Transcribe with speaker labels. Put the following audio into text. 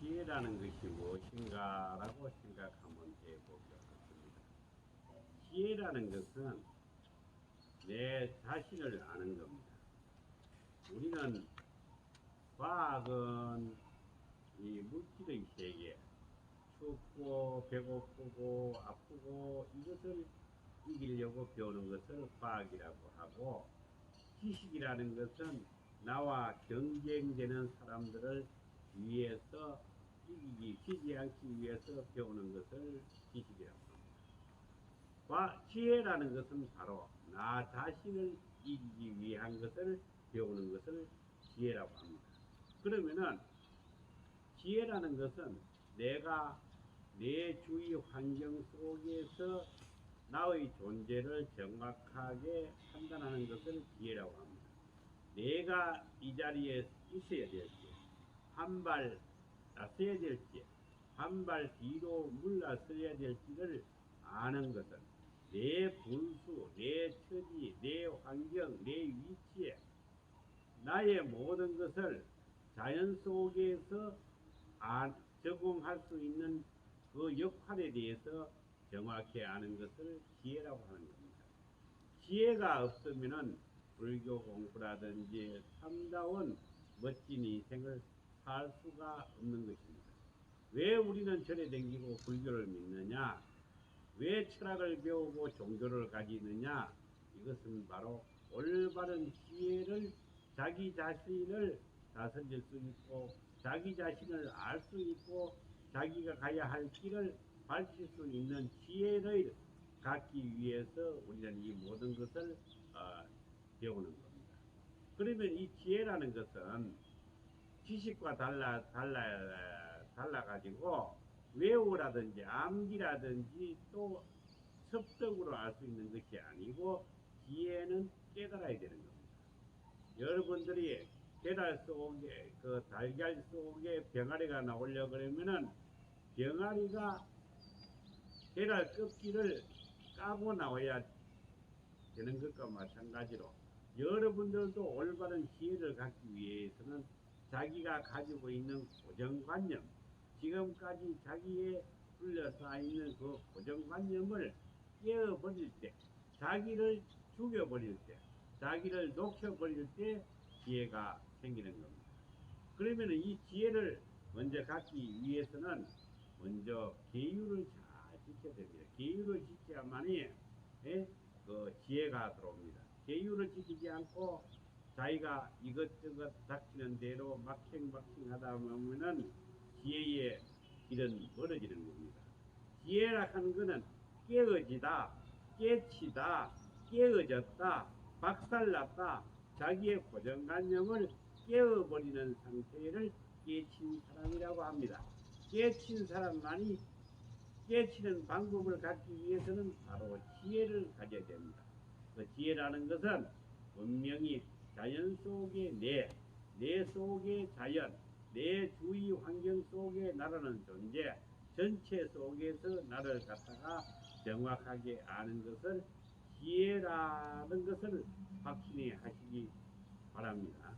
Speaker 1: 지혜라는 것이 무엇인가라고 생각하면 되보겠습니다. 지혜라는 것은 내 자신을 아는 겁니다. 우리는 과학은 이 물질의 세계, 춥고 배고프고 아프고 이것을 이기려고 배우는 것을 과학이라고 하고 지식이라는 것은 나와 경쟁되는 사람들을 위해서 지지 않기 위해서 배우는 것을 지식이라고 합니다. 과 지혜라는 것은 바로 나 자신을 이기기 위한 것을 배우는 것을 지혜라고 합니다. 그러면은 지혜라는 것은 내가 내 주위 환경 속에서 나의 존재를 정확하게 판단하는 것을 지혜라고 합니다. 내가 이 자리에 있어야 될지, 한 발 나서야 될지, 한 발 뒤로 물러서야 될지를 아는 것은 내 분수, 내 처지, 내 환경, 내 위치에 나의 모든 것을 자연 속에서 아, 적응할 수 있는 그 역할에 대해서 정확히 아는 것을 지혜라고 하는 겁니다. 지혜가 없으면은 불교 공부라든지 참다운 멋진 인생을 살 수가 없는 것입니다. 왜 우리는 절에 댕기고 불교를 믿느냐? 왜 철학을 배우고 종교를 가지느냐? 이것은 바로 올바른 지혜를 자기 자신을 다스릴 수 있고 자기 자신을 알 수 있고 자기가 가야 할 길을 밝힐 수 있는 지혜를 갖기 위해서 우리는 이 모든 것을 어, 배우는 겁니다. 그러면 이 지혜라는 것은 지식과 달라 달라 달라 가지고 외우라든지 암기라든지 또 습득으로 알 수 있는 것이 아니고 지혜는 깨달아야 되는 겁니다. 여러분들이 계달 속에 그 달걀 속에 병아리가 나오려 그러면은 병아리가 계달 껍질을 까고 나와야 되는 것과 마찬가지로 여러분들도 올바른 지혜를 갖기 위해서는 자기가 가지고 있는 고정관념 지금까지 자기의 둘러싸 있는 그 고정관념을 깨어버릴 때 자기를 죽여버릴 때 자기를 녹여버릴 때 지혜가 생기는 겁니다. 그러면 이 지혜를 먼저 갖기 위해서는 먼저 계율을 잘 지켜야 됩니다. 계율을 지켜야만이 예? 그 지혜가 들어옵니다. 계율을 지키지 않고 자기가 이것저것 닥치는 대로 막행막행 하다 보면은 지혜의 길은 멀어지는 겁니다. 지혜라 하는 것은 깨어지다, 깨치다, 깨어졌다, 박살났다, 자기의 고정관념을 깨어버리는 상태를 깨친 사람이라고 합니다. 깨친 사람만이 깨치는 방법을 갖기 위해서는 바로 지혜를 가져야 됩니다. 그 지혜라는 것은 분명히 자연 속의 내, 내 속의 자연, 내 주위 환경 속에 나라는 존재, 전체 속에서 나를 갖다가 정확하게 아는 것을 지혜라는 것을 확신히 하시기 바랍니다.